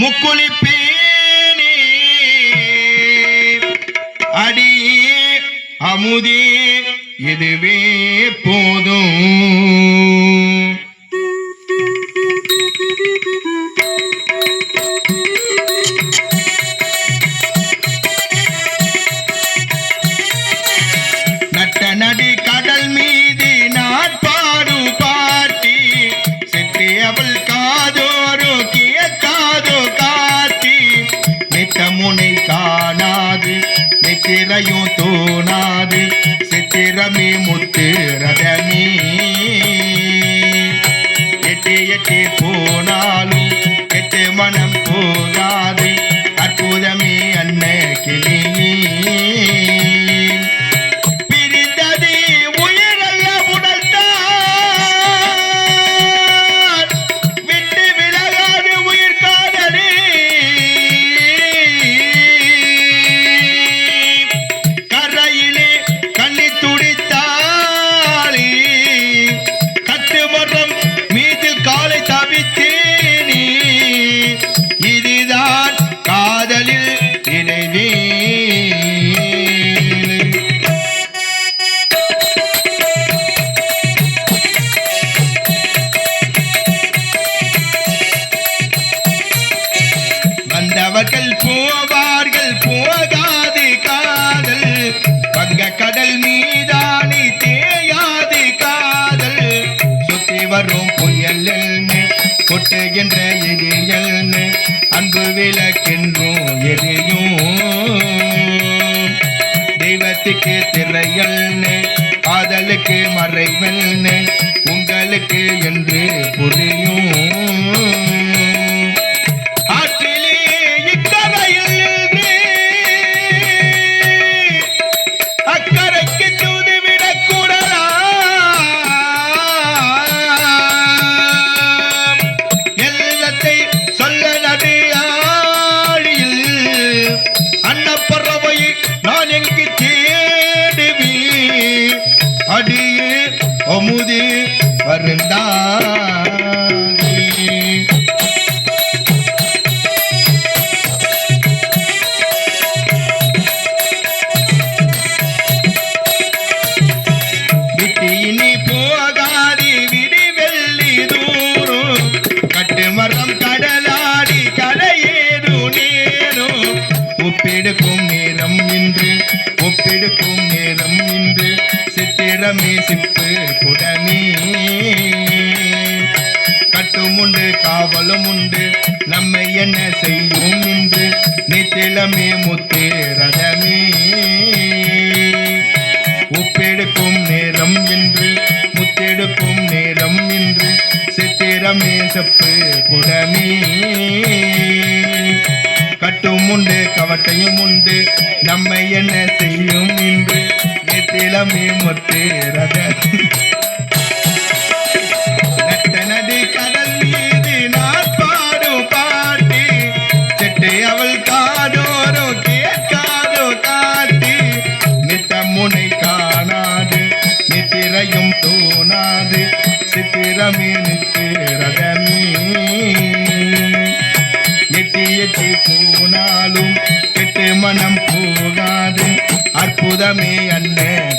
முக்குளிப்பேனே. அடியே அமுதே இதுவே போதும். நித்திரையும் தோணாது. சித்திரமே முத்து ரதமே. எட்டு எட்டு போனாலும் எட்டு மனம் போ கொட்டுகின்ற எரியல்னு அன்பு விளக்கின்றோம் எரியும் தெய்வத்துக்கு திரையல் காதலுக்கு மறைவல்னு உங்களுக்கு என்று புரியும் அமுதே வருந்தாதே விட்டு இனி போகாதி விடி வெள்ளி தூரும். கட்டு மரம் கடலாடி கரையேறு நேரும். ஒப்பெடுக்கும் நேரம் என்று ஒப்பெடுக்கும் சித்திரமே சிப்பு குடமே. கட்டுமுண்டு காவலும் உண்டு நம்மை என்ன செய்யும் என்று நித்திலமே முத்து ரதமே. உப்பெடுக்கும் நேரம் என்று முத்தெடுக்கும் நேரம் என்று சித்திரமே செப்பு குடமே. கட்டும் உண்டு கவட்டையும் உண்டு நம்மை என்ன செய்யும் என்று நித்திலமே முத்து ரத. நடி கடல் மீது நாட்பாடும் பாட்டி. செட்டு அவள் காதோரோ கேட்காதோ காட்டி. நித்த முனை காணாது நித்திரையும் தோணாது. சித்திரமே எட்டி போனாலும் கெட்டு மனம் உலகமே அன்ன